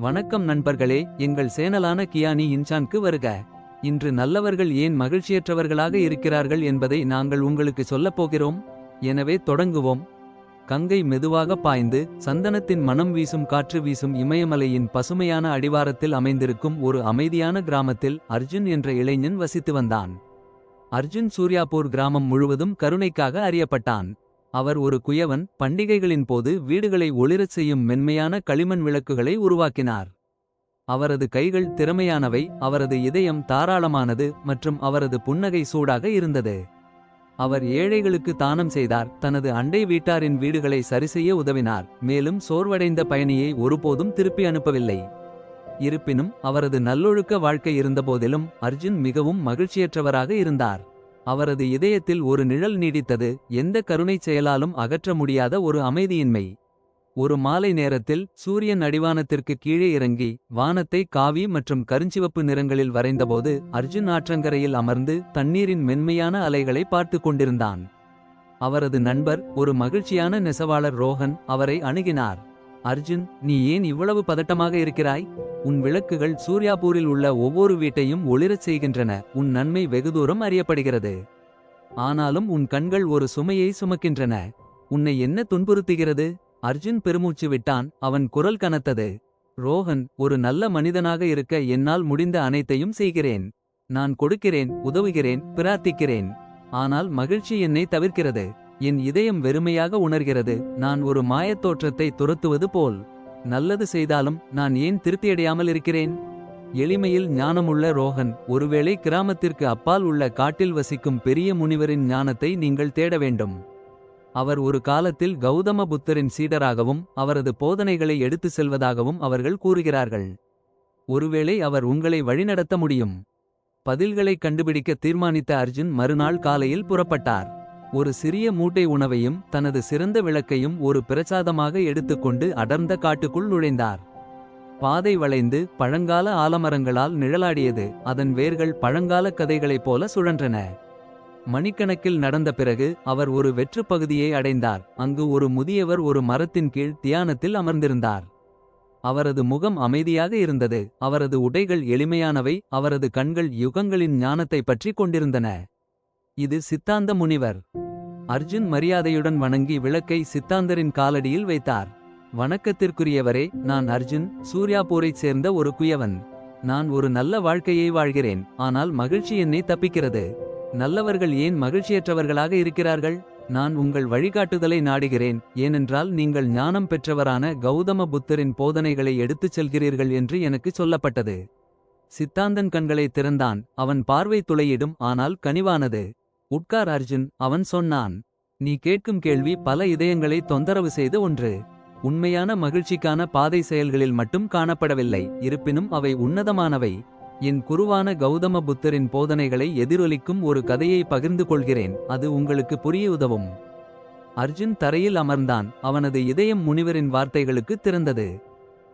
வணக்கம் நண்பர்களே எங்கள் சேனலான கியானி இன்சான்க்கு வருக. இன்று நல்லவர்கள் ஏன் மகிழ்ச்சியற்றவர்களாக இருக்கிறார்கள் என்பதை நாங்கள் உங்களுக்கு சொல்லப் போகிறோம். எனவே தொடங்குவோம். கங்கை மெதுவாக பாய்ந்து சந்தனத்தின் மனம் வீசும் காற்று வீசும் இமயமலையின் பசுமையான அடிவாரத்தில் அமைந்திருக்கும் ஒரு அமைதியான கிராமத்தில் அர்ஜுன் என்ற இளைஞன் வசித்து வந்தான். அர்ஜுன் சூர்யாபூர் கிராமம் முழுவதும் கருணைக்காக அறியப்பட்டான். அவர் ஒரு குயவன் பண்டிகைகளின் போது வீடுகளை ஒளிரச் செய்யும் மென்மையான களிமண் விளக்குகளை உருவாக்கினார். அவரது கைகள் திறமையானவை அவரது இதயம் தாராளமானது மற்றும் அவரது புன்னகை சூடாக இருந்தது. அவர் ஏழைகளுக்கு தானம் செய்தார் தனது அண்டை வீட்டாரின் வீடுகளை சரிசெய்ய உதவினார் மேலும் சோர்வடைந்த பயணியை ஒருபோதும் திருப்பி அனுப்பவில்லை. இருப்பினும் அவரது நல்லொழுக்க வாழ்க்கை இருந்தபோதிலும் அர்ஜுன் மிகவும் மகிழ்ச்சியற்றவராக இருந்தார். அவரது இதயத்தில் ஒரு நிழல் நீடித்தது. எந்த கருணைச் செயலாலும் அகற்ற முடியாத ஒரு அமைதியின்மை. ஒரு மாலை நேரத்தில் சூரியன் அடிவானத்திற்கு கீழே இறங்கி வானத்தை காவி மற்றும் கருஞ்சிவப்பு நிறங்களில் வரைந்தபோது அர்ஜுன் ஆற்றங்கரையில் அமர்ந்து தண்ணீரின் மென்மையான அலைகளை பார்த்து கொண்டிருந்தான். அவரது நண்பர் ஒரு மகிழ்ச்சியான நெசவாளர் ரோஹன் அவரை அணுகினார். அர்ஜுன் நீ ஏன் இவ்வளவு பதட்டமாக இருக்கிறாய்? உன் விளக்குகள் சூர்யாபூரில் உள்ள ஒவ்வொரு வீட்டையும் ஒளிரச் செய்கின்றன. உன் நன்மை வெகுதூரம் அறியப்படுகிறது. ஆனாலும் உன் கண்கள் ஒரு சுமையை சுமக்கின்றன. உன்னை என்ன துன்புறுத்துகிறது? அர்ஜுன் பெருமூச்சு விட்டான். அவன் குரல் கனத்தது. ரோஹன் ஒரு நல்ல மனிதனாக இருக்க என்னால் முடிந்த அனைத்தையும் செய்கிறேன். நான் கொடுக்கிறேன் உதவுகிறேன் பிரார்த்திக்கிறேன். ஆனால் மகிழ்ச்சி என்னை தவிர்க்கிறது. என் இதயம் வெறுமையாக உணர்கிறது. நான் ஒரு மாயத்தோற்றத்தை துரத்துவது போல். நல்லது செய்தாலும் நான் ஏன் திருப்தியடையாமல் இருக்கிறேன்? எளிமையில் ஞானமுள்ள ரோஹன் ஒருவேளை கிராமத்திற்கு அப்பால் உள்ள காட்டில் வசிக்கும் பெரிய முனிவரின் ஞானத்தை நீங்கள் தேட வேண்டும். அவர் ஒரு காலத்தில் கௌதம புத்தரின் சீடராகவும் அவரது போதனைகளை எடுத்து செல்வதாகவும் அவர்கள் கூறுகிறார்கள். ஒருவேளை அவர் உங்களை வழிநடத்த முடியும். பதில்களை கண்டுபிடிக்க தீர்மானித்த அர்ஜுன் மறுநாள் காலையில் புறப்பட்டார். ஒரு சிறிய மூட்டை உணவையும் தனது சிறந்த விளக்கையும் ஒரு பிரசாதமாக எடுத்துக்கொண்டு அடர்ந்த காட்டுக்குள் நுழைந்தார். பாதை வளைந்து பழங்கால ஆலமரங்களால் நிழலாடியது அதன் வேர்கள் பழங்கால கதைகளைப் போல சுழன்றன. மணிக்கணக்கில் நடந்த பிறகு அவர் ஒரு வெற்றுப் பகுதியை அடைந்தார் அங்கு ஒரு முதியவர் ஒரு மரத்தின் கீழ் தியானத்தில் அமர்ந்திருந்தார். அவரது முகம் அமைதியாக இருந்தது அவரது உடைகள் எளிமையானவை அவரது கண்கள் யுகங்களின் ஞானத்தைப் பற்றி கொண்டிருந்தன. இது சித்தாந்த முனிவர். அர்ஜுன் மரியாதையுடன் வணங்கி விளக்கை சித்தாந்தரின் காலடியில் வைத்தார். வணக்கத்திற்குரியவரே நான் அர்ஜுன் சூர்யாபூரைச் சேர்ந்த ஒரு குயவன். நான் ஒரு நல்ல வாழ்க்கையை வாழ்கிறேன் ஆனால் மகிழ்ச்சி என்னை தப்பிக்கிறது. நல்லவர்கள் ஏன் மகிழ்ச்சியற்றவர்களாக இருக்கிறார்கள்? நான் உங்கள் வழிகாட்டுதலை நாடுகிறேன் ஏனென்றால் நீங்கள் ஞானம் பெற்றவரான கௌதம புத்தரின் போதனைகளை எடுத்துச் செல்கிறீர்கள் என்று எனக்கு சொல்லப்பட்டது. சித்தாந்தன் கண்களை திறந்தான் அவன் பார்வை துளையிடும் ஆனால் கனிவானது. உட்கார் அர்ஜுன் அவன் சொன்னான் நீ கேட்கும் கேள்வி பல இதயங்களை தொந்தரவு செய்த ஒன்று. உண்மையான மகிழ்ச்சிக்கான பாதை செயல்களில் மட்டும் காணப்படவில்லை இருப்பினும் அவை உன்னதமானவை. என் குருவான கௌதம புத்தரின் போதனைகளை எதிரொலிக்கும் ஒரு கதையை பகிர்ந்து கொள்கிறேன் அது உங்களுக்கு புரிய உதவும். அர்ஜுன் தரையில் அமர்ந்தான் அவனது இதயம் முனிவரின் வார்த்தைகளுக்கு திறந்தது.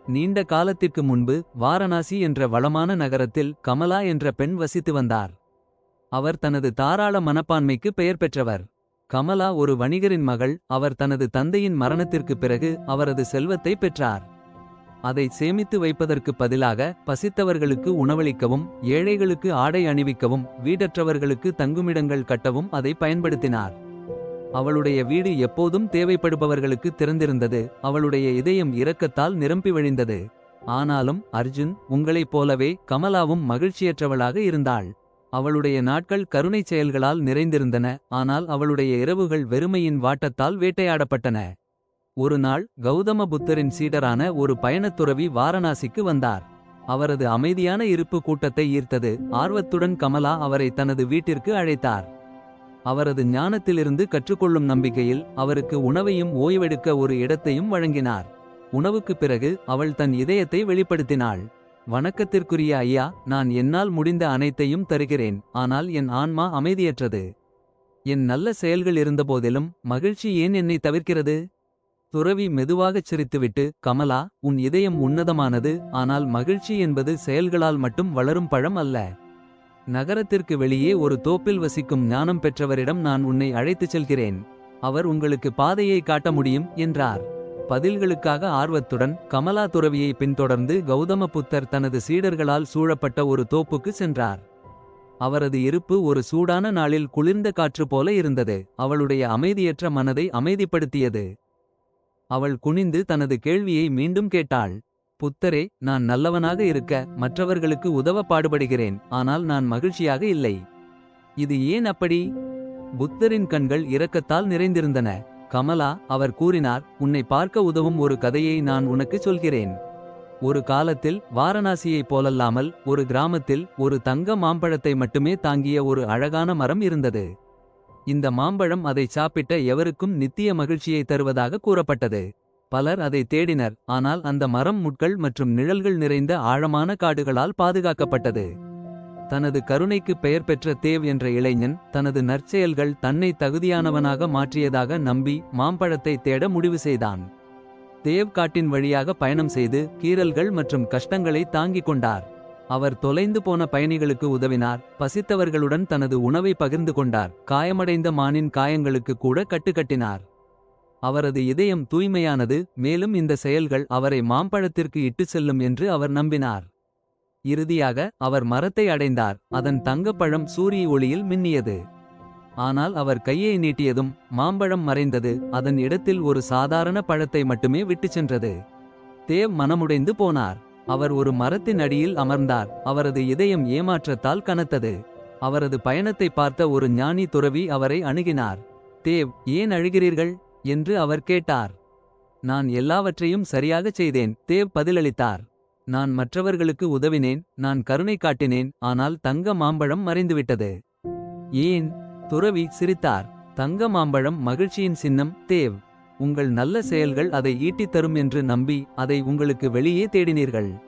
நீண்ட காலத்திற்கு முன்பு வாரணாசி என்ற வளமான நகரத்தில் கமலா என்ற பெண் வசித்து வந்தார். அவர் தனது தாராள மனப்பான்மைக்கு பெயர் பெற்றவர். கமலா ஒரு வணிகரின் மகள் அவர் தனது தந்தையின் மரணத்திற்குப் பிறகு அவரது செல்வத்தை பெற்றார். அதை சேமித்து வைப்பதற்கு பதிலாக பசித்தவர்களுக்கு உணவளிக்கவும் ஏழைகளுக்கு ஆடை அணிவிக்கவும் வீடற்றவர்களுக்கு தங்குமிடங்கள் கட்டவும் அதை பயன்படுத்தினார். அவளுடைய வீடு எப்போதும் தேவைப்படுபவர்களுக்கு திறந்திருந்தது அவளுடைய இதயம் இரக்கத்தால் நிரம்பி வழிந்தது. ஆனாலும் அர்ஜுன் உங்களைப் போலவே கமலாவும் மகிழ்ச்சியற்றவளாக இருந்தாள். அவளுடைய நாட்கள் கருணைச் செயல்களால் நிறைந்திருந்தன ஆனால் அவளுடைய இரவுகள் வெறுமையின் வாட்டத்தால் வேட்டையாடப்பட்டன. ஒரு நாள் கௌதம புத்தரின் சீடரான ஒரு பயணத்துறவி வாரணாசிக்கு வந்தார். அவரது அமைதியான இருப்பு கூட்டத்தை ஈர்த்தது ஆர்வத்துடன் கமலா அவரை தனது வீட்டிற்கு அழைத்தார். அவரது ஞானத்திலிருந்து கற்றுக்கொள்ளும் நம்பிக்கையில் அவருக்கு உணவையும் ஓய்வெடுக்க ஒரு இடத்தையும் வழங்கினார். உணவுக்குப் பிறகு அவள் தன் இதயத்தை வெளிப்படுத்தினாள். வணக்கத்திற்குரிய ஐயா நான் என்னால் முடிந்த அனைத்தையும் தருகிறேன். ஆனால் என் ஆன்மா அமைதியற்றது. என் நல்ல செயல்கள் இருந்தபோதிலும் மகிழ்ச்சி ஏன் என்னை தவிர்க்கிறது? துறவி மெதுவாகச் சிரித்துவிட்டு கமலா உன் இதயம் உன்னதமானது. ஆனால் மகிழ்ச்சி என்பது செயல்களால் மட்டும் வளரும் பழம் அல்ல. நகரத்திற்கு வெளியே ஒரு தோப்பில் வசிக்கும் ஞானம் பெற்றவரிடம் நான் உன்னை அழைத்துச் செல்கிறேன். அவர் உங்களுக்கு பாதையை காட்ட முடியும் என்றார். பதில்களுக்காக ஆர்வத்துடன் கமலா துறவியை பின்தொடர்ந்து கௌதம புத்தர் தனது சீடர்களால் சூழப்பட்ட ஒரு தோப்புக்கு சென்றார். அவரது இருப்பு ஒரு சூடான நாளில் குளிர்ந்த காற்று போல இருந்தது. அவளுடைய அமைதியற்ற மனதை அமைதிப்படுத்தியது. அவள் குனிந்து தனது கேள்வியை மீண்டும் கேட்டாள். புத்தரே நான் நல்லவனாக இருக்க மற்றவர்களுக்கு உதவ பாடுபடுகிறேன். ஆனால் நான் மகிழ்ச்சியாக இல்லை. இது ஏன் அப்படி? புத்தரின் கண்கள் இரக்கத்தால் நிறைந்திருந்தன. கமலா அவர் கூறினார் உன்னை பார்க்க உதவும் ஒரு கதையை நான் உனக்கு சொல்கிறேன். ஒரு காலத்தில் வாரணாசியைப் போலல்லாமல் ஒரு கிராமத்தில் ஒரு தங்க மாம்பழத்தை மட்டுமே தாங்கிய ஒரு அழகான மரம் இருந்தது. இந்த மாம்பழம் அதை சாப்பிட்ட எவருக்கும் நித்திய மகிழ்ச்சியை தருவதாக கூறப்பட்டது. பலர் அதை தேடினர் ஆனால் அந்த மரம் முட்கள் மற்றும் நிழல்கள் நிறைந்த ஆழமான காடுகளால் பாதுகாக்கப்பட்டது. தனது கருணைக்கு பெயர் பெற்ற தேவ் என்ற இளைஞன் தனது நற்செயல்கள் தன்னை தகுதியானவனாக மாற்றியதாக நம்பி மாம்பழத்தை தேட முடிவு செய்தான். தேவ் காட்டின் வழியாக பயணம் செய்து கீறல்கள் மற்றும் கஷ்டங்களை தாங்கிக் கொண்டார். அவர் தொலைந்து போன பயணிகளுக்கு உதவினார். பசித்தவர்களுடன் தனது உணவை பகிர்ந்து கொண்டார். காயமடைந்த மானின் காயங்களுக்கு கூட கட்டுக்கட்டினார். அவரது இதயம் தூய்மையானது மேலும் இந்த செயல்கள் அவரை மாம்பழத்திற்கு இட்டுச் செல்லும் என்று அவர் நம்பினார். இறுதியாக அவர் மரத்தை அடைந்தார். அதன் தங்கப்பழம் சூரிய ஒளியில் மின்னியது. ஆனால் அவர் கையை நீட்டியதும் மாம்பழம் மறைந்தது. அதன் இடத்தில் ஒரு சாதாரண பழத்தை மட்டுமே விட்டுச் சென்றது. தேவ் மனமுடைந்து போனார். அவர் ஒரு மரத்தின் அடியில் அமர்ந்தார். அவரது இதயம் ஏமாற்றத்தால் கனத்தது. அவரது பயணத்தை பார்த்த ஒரு ஞானி துறவி அவரை அணுகினார். தேவ் ஏன் அழுகிறீர்கள்? என்று அவர் கேட்டார். நான் எல்லாவற்றையும் சரியாகச் செய்தேன். தேவ் பதிலளித்தார். நான் மற்றவர்களுக்கு உதவினேன் நான் கருணை காட்டினேன் ஆனால் தங்க மாம்பழம் மறைந்துவிட்டது. ஏன்? துறவி சிரித்தார். தங்க மாம்பழம் மகிழ்ச்சியின் சின்னம் தேவ். உங்கள் நல்ல செயல்கள் அதை ஈட்டித் தரும் என்று நம்பி அதை உங்களுக்கு வெளியே தேடினீர்கள்.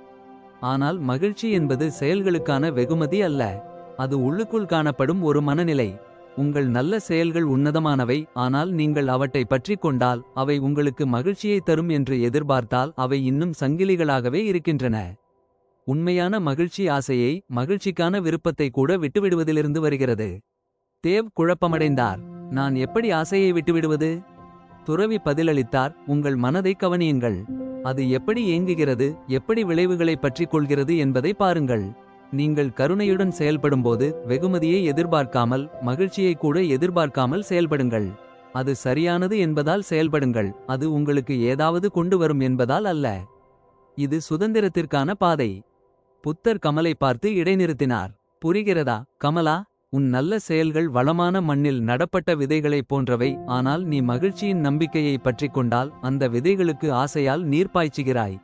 ஆனால் மகிழ்ச்சி என்பது செயல்களுக்கான வெகுமதி அல்ல. அது உள்ளுக்குள் காணப்படும் ஒரு மனநிலை. உங்கள் நல்ல செயல்கள் உன்னதமானவை ஆனால் நீங்கள் அவற்றை பற்றிக் கொண்டால் அவை உங்களுக்கு மகிழ்ச்சியை தரும் என்று எதிர்பார்த்தால் அவை இன்னும் சங்கிலிகளாகவே இருக்கின்றன. உண்மையான மகிழ்ச்சி ஆசையை மகிழ்ச்சிக்கான விருப்பத்தை கூட விட்டுவிடுவதிலிருந்து வருகிறது. தேவ் குழப்பமடைந்தார். நான் எப்படி ஆசையை விட்டுவிடுவது? துறவி பதிலளித்தார். உங்கள் மனதை கவனியுங்கள். அது எப்படி இயங்குகிறது எப்படி விளைவுகளை பற்றிக் கொள்கிறது என்பதை பாருங்கள். நீங்கள் கருணையுடன் செயல்படும்போது வெகுமதியை எதிர்பார்க்காமல் மகிழ்ச்சியை கூட எதிர்பார்க்காமல் செயல்படுங்கள். அது சரியானது என்பதால் செயல்படுங்கள். அது உங்களுக்கு ஏதாவது கொண்டு வரும் என்பதால் அல்ல. இது சுதந்திரத்திற்கான பாதை. புத்தர் கமலை பார்த்து இடைநிறுத்தினார். புரிகிறதா? கமலா உன் நல்ல செயல்கள் வளமான மண்ணில் நடப்பட்ட விதைகளைப் போன்றவை ஆனால் நீ மகிழ்ச்சியின் நம்பிக்கையை பற்றிக் கொண்டால் அந்த விதைகளுக்கு ஆசையால் நீர் பாய்ச்சுகிறாய்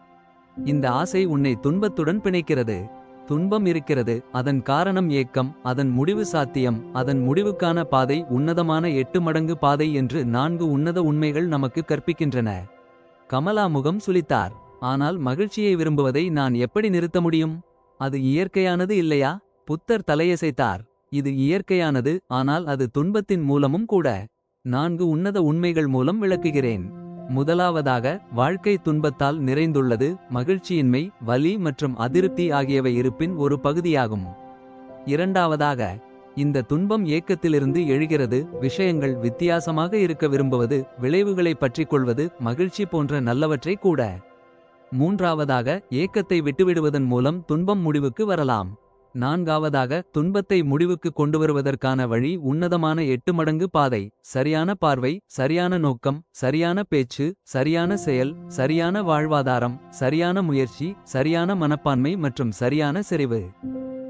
இந்த ஆசை உன்னை துன்பத்துடன் பிணைக்கிறது. துன்பம் இருக்கிறது அதன் காரணம் ஏக்கம் அதன் முடிவு சாத்தியம் அதன் முடிவுக்கான பாதை உன்னதமான எட்டு மடங்கு பாதை என்று நான்கு உன்னத உண்மைகள் நமக்கு கற்பிக்கின்றன. கமலா முகம் சுளித்தார். ஆனால் மகிழ்ச்சியை விரும்புவதை நான் எப்படி நிறுத்த முடியும்? அது இயற்கையானது இல்லையா? புத்தர் தலையசைத்தார். இது இயற்கையானது ஆனால் அது துன்பத்தின் மூலமும் கூட. நான்கு உன்னத உண்மைகள் மூலம் விளக்குகிறேன். முதலாவதாக வாழ்க்கை துன்பத்தால் நிறைந்துள்ளது மகிழ்ச்சியின்மை வலி மற்றும் அதிருப்தி ஆகியவை இருப்பின் ஒரு பகுதியாகும். இரண்டாவதாக இந்த துன்பம் ஏக்கத்திலிருந்து எழுகிறது விஷயங்கள் வித்தியாசமாக இருக்க விரும்புவது விளைவுகளை பற்றிக் கொள்வது மகிழ்ச்சி போன்ற நல்லவற்றை கூட. மூன்றாவதாக ஏக்கத்தை விட்டுவிடுவதன் மூலம் துன்பம் முடிவுக்கு வரலாம். நான்காவதாக துன்பத்தை முடிவுக்கு கொண்டுவருவதற்கான வழி உன்னதமான எட்டு மடங்கு பாதை சரியான பார்வை சரியான நோக்கம் சரியான பேச்சு சரியான செயல் சரியான வாழ்வாதாரம் சரியான முயற்சி சரியான மனப்பான்மை மற்றும் சரியான செறிவு.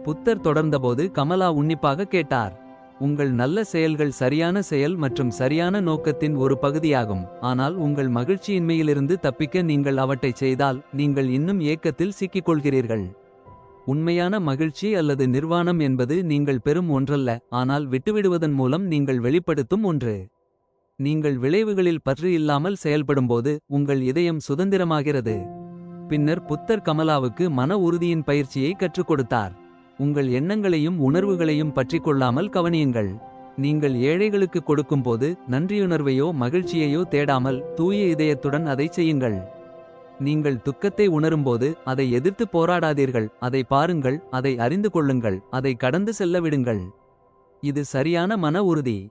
புத்தர் தொடர்ந்தபோது கமலா உன்னிப்பாக கேட்டார் உங்கள் நல்ல செயல்கள் சரியான செயல் மற்றும் சரியான நோக்கத்தின் ஒரு பகுதியாகும் ஆனால் உங்கள் மகிழ்ச்சியின்மையிலிருந்து தப்பிக்க நீங்கள் அவற்றை செய்தால் நீங்கள் இன்னும் ஏக்கத்தில் சிக்கிக்கொள்கிறீர்கள் உண்மையான மகிழ்ச்சி அல்லது நிர்வாணம் என்பது நீங்கள் பெறும் ஒன்றல்ல ஆனால் விட்டுவிடுவதன் மூலம் நீங்கள் வெளிப்படுத்தும் ஒன்று. நீங்கள் விளைவுகளில் பற்று இல்லாமல் செயல்படும்போது உங்கள் இதயம் சுதந்திரமாகிறது. பின்னர் புத்தர் கமலாவுக்கு மன உறுதியின் பயிற்சியை கற்றுக் கொடுத்தார். உங்கள் எண்ணங்களையும் உணர்வுகளையும் பற்றி கொள்ளாமல் கவனியுங்கள். நீங்கள் ஏழைகளுக்கு கொடுக்கும்போது நன்றியுணர்வையோ மகிழ்ச்சியையோ தேடாமல் தூய இதயத்துடன் அதை செய்யுங்கள். நீங்கள் துக்கத்தை உணரும்போது அதை எதிர்த்து போராடாதீர்கள். அதை பாருங்கள் அதை அறிந்து கொள்ளுங்கள் அதை கடந்து செல்ல விடுங்கள் இது சரியான மன உறுதி.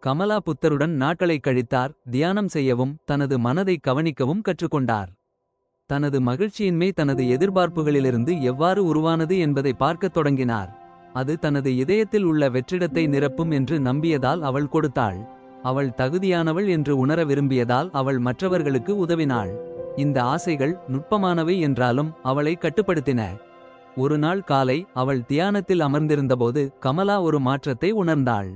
கமலா புத்தருடன் நாட்களைக் கழித்தார் தியானம் செய்யவும் தனது மனதை கவனிக்கவும் கற்றுக்கொண்டார். தனது மகிழ்ச்சியின்மை தனது எதிர்பார்ப்புகளிலிருந்து எவ்வாறு உருவானது என்பதை பார்க்கத் தொடங்கினார். அது தனது இதயத்தில் உள்ள வெற்றிடத்தை நிரப்பும் என்று நம்பியதால் அவள் கொடுத்தாள். அவள் தகுதியானவள் என்று உணர விரும்பியதால் அவள் மற்றவர்களுக்கு உதவினாள். இந்த ஆசைகள் நுட்பமானவை என்றாலும் அவளை கட்டுப்படுத்தின. ஒரு நாள் காலை அவள் தியானத்தில் அமர்ந்திருந்தபோது கமலா ஒரு மாற்றத்தை உணர்ந்தாள்.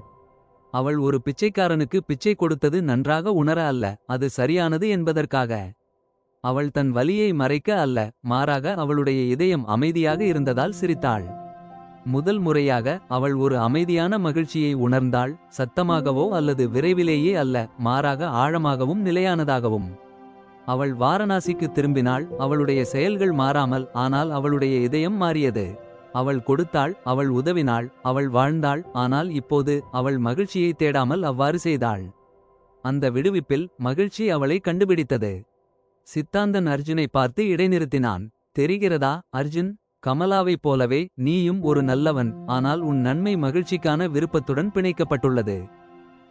அவள் ஒரு பிச்சைக்காரனுக்கு பிச்சை கொடுத்தது நன்றாக உணர அல்ல அது சரியானது என்பதற்காக. அவள் தன் வலியை மறைக்க அல்ல மாறாக அவளுடைய இதயம் அமைதியாக இருந்ததால் சிரித்தாள். முதல் முறையாக அவள் ஒரு அமைதியான மகிழ்ச்சியை உணர்ந்தாள் சத்தமாகவோ அல்லது விரைவிலேயே அல்ல மாறாக ஆழமாகவும் நிலையானதாகவும். அவள் வாரணாசிக்கு திரும்பினாள். அவளுடைய செயல்கள் மாறாமல் ஆனால் அவளுடைய இதயம் மாறியது. அவள் கொடுத்தாள் அவள் உதவினாள் அவள் வாழ்ந்தாள் ஆனால் இப்போது அவள் மகிழ்ச்சியை தேடாமல் அவ்வாறு செய்தாள். அந்த விடுவிப்பில் மகிழ்ச்சி அவளை கண்டுபிடித்தது. சித்தாந்தன் அர்ஜுனை பார்த்து இடைநிறுத்தினான். தெரிகிறதா அர்ஜுன்? கமலாவைப் போலவே நீயும் ஒரு நல்லவன் ஆனால் உன் நன்மை மகிழ்ச்சிக்கான விருப்பத்துடன் பிணைக்கப்பட்டுள்ளது.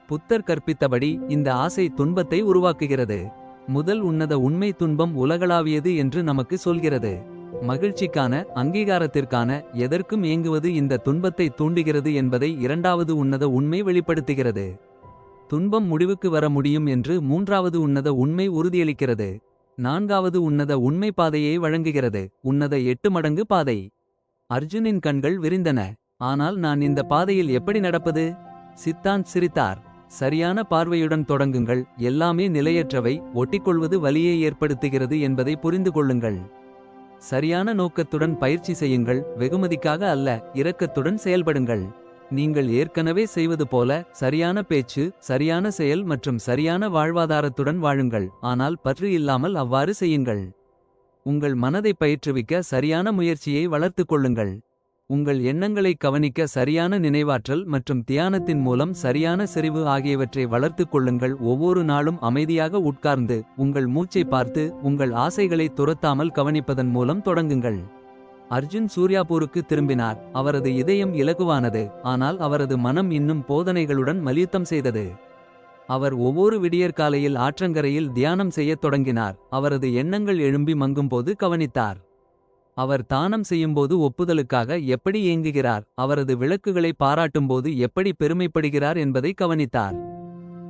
புத்தர் கற்பித்தபடி இந்த ஆசை துன்பத்தை உருவாக்குகிறது. முதல் உன்னத உண்மை துன்பம் உலகளாவியது என்று நமக்கு சொல்கிறது. மகிழ்ச்சிக்கான அங்கீகாரத்திற்கான எதற்கும் ஏங்குவது இந்த துன்பத்தை தூண்டுகிறது என்பதை இரண்டாவது உன்னத உண்மை வெளிப்படுத்துகிறது. துன்பம் முடிவுக்கு வர முடியும் என்று மூன்றாவது உன்னத உண்மை உறுதியளிக்கிறது. நான்காவது உன்னத உண்மை பாதையை வழங்குகிறது. உன்னத எட்டு மடங்கு பாதை. அர்ஜுனின் கண்கள் விரிந்தன. ஆனால் நான் இந்த பாதையில் எப்படி நடப்பது? சித்தான் சிரித்தார். சரியான பார்வையுடன் தொடங்குங்கள். எல்லாமே நிலையற்றவை. ஒட்டிக்கொள்வது வலியை ஏற்படுத்துகிறது என்பதை புரிந்து கொள்ளுங்கள். சரியான நோக்கத்துடன் பயிற்சி செய்யுங்கள். வெகுமதிக்காக அல்ல இரக்கத்துடன் செயல்படுங்கள். நீங்கள் ஏற்கனவே செய்வது போல சரியான பேச்சு சரியான செயல் மற்றும் சரியான வாழ்வாதாரத்துடன் வாழுங்கள். ஆனால் பற்று இல்லாமல் அவ்வாறு செய்யுங்கள். உங்கள் மனதை பயிற்றுவிக்க சரியான முயற்சியை வளர்த்துக் கொள்ளுங்கள். உங்கள் எண்ணங்களை கவனிக்க சரியான நினைவாற்றல் மற்றும் தியானத்தின் மூலம் சரியான செறிவு ஆகியவற்றை வளர்த்துக் கொள்ளுங்கள். ஒவ்வொரு நாளும் அமைதியாக உட்கார்ந்து உங்கள் மூச்சை பார்த்து உங்கள் ஆசைகளை துரத்தாமல் கவனிப்பதன் மூலம் தொடங்குங்கள். அர்ஜுன் சூர்யாபூருக்கு திரும்பினார். அவரது இதயம் இலகுவானது ஆனால் அவரது மனம் இன்னும் போதனைகளுடன் மலியுத்தம் செய்தது. அவர் ஒவ்வொரு விடியற்காலையில் ஆற்றங்கரையில் தியானம் செய்யத் தொடங்கினார். அவரது எண்ணங்கள் எழும்பி மங்கும்போது கவனித்தார். அவர் தானம் செய்யும்போது ஒப்புதலுக்காக எப்படி ஏங்குகிறார்? அவரது விளக்குகளை பாராட்டும்போது எப்படி பெருமைப்படுகிறார் என்பதை கவனித்தார்.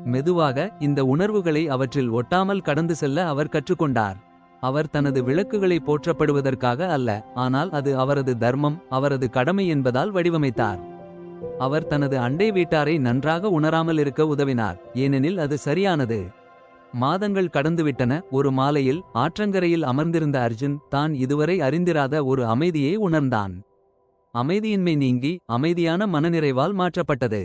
மெதுவாக இந்த உணர்வுகளை அவற்றில் ஒட்டாமல் கடந்து செல்ல அவர் கற்றுக்கொண்டார். அவர் தனது விளக்குகளை போற்றப்படுவதற்காக அல்ல ஆனால் அது அவரது தர்மம் அவரது கடமை என்பதால் வடிவமைத்தார். அவர் தனது அண்டை வீட்டாரை நன்றாக உணராமல் இருக்க உதவினார் ஏனெனில் அது சரியானது. மாதங்கள் கடந்துவிட்டன. ஒரு மாலையில் ஆற்றங்கரையில் அமர்ந்திருந்த அர்ஜுன் தான் இதுவரை அறிந்திராத ஒரு அமைதியை உணர்ந்தான். அமைதியின்மை நீங்கி அமைதியான மனநிறைவால் மாற்றப்பட்டது.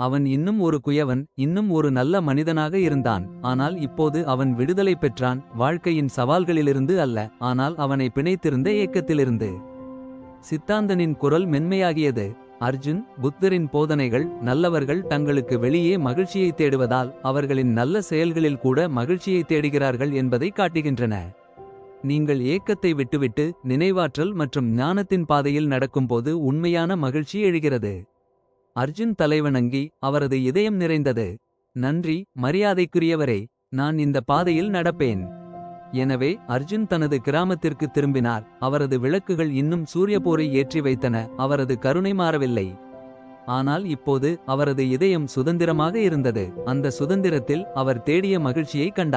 அவன் இன்னும் ஒரு குயவன் இன்னும் ஒரு நல்ல மனிதனாக இருந்தான். ஆனால் இப்போது அவன் விடுதலை பெற்றான். வாழ்க்கையின் சவால்களிலிருந்து அல்ல ஆனால் அவனை பிணைத்திருந்த ஏக்கத்திலிருந்து. சித்தாந்தனின் குரல் மென்மையாகியது. அர்ஜுன் புத்தரின் போதனைகள் நல்லவர்கள் தங்களுக்கு வெளியே மகிழ்ச்சியை தேடுவதால் அவர்களின் நல்ல செயல்களில் கூட மகிழ்ச்சியை தேடுகிறார்கள் என்பதை காட்டுகின்றன. நீங்கள் ஏக்கத்தை விட்டுவிட்டு நினைவாற்றல் மற்றும் ஞானத்தின் பாதையில் நடக்கும்போது உண்மையான மகிழ்ச்சி எழுகிறது. அர்ஜுன் தலைவணங்கி அவரது இதயம் நிறைந்தது. நன்றி மரியாதைக்குரியவரே நான் இந்த பாதையில் நடப்பேன். எனவே அர்ஜுன் தனது கிராமத்திற்கு திரும்பினார். அவரது விளக்குகள் இன்னும் சூரியபோரை ஏற்றி வைத்தன. அவரது கருணை மாறவில்லை. ஆனால் இப்போது அவரது இதயம் சுதந்திரமாக இருந்தது. அந்த சுதந்திரத்தில் அவர் தேடிய மகிழ்ச்சியை கண்டார்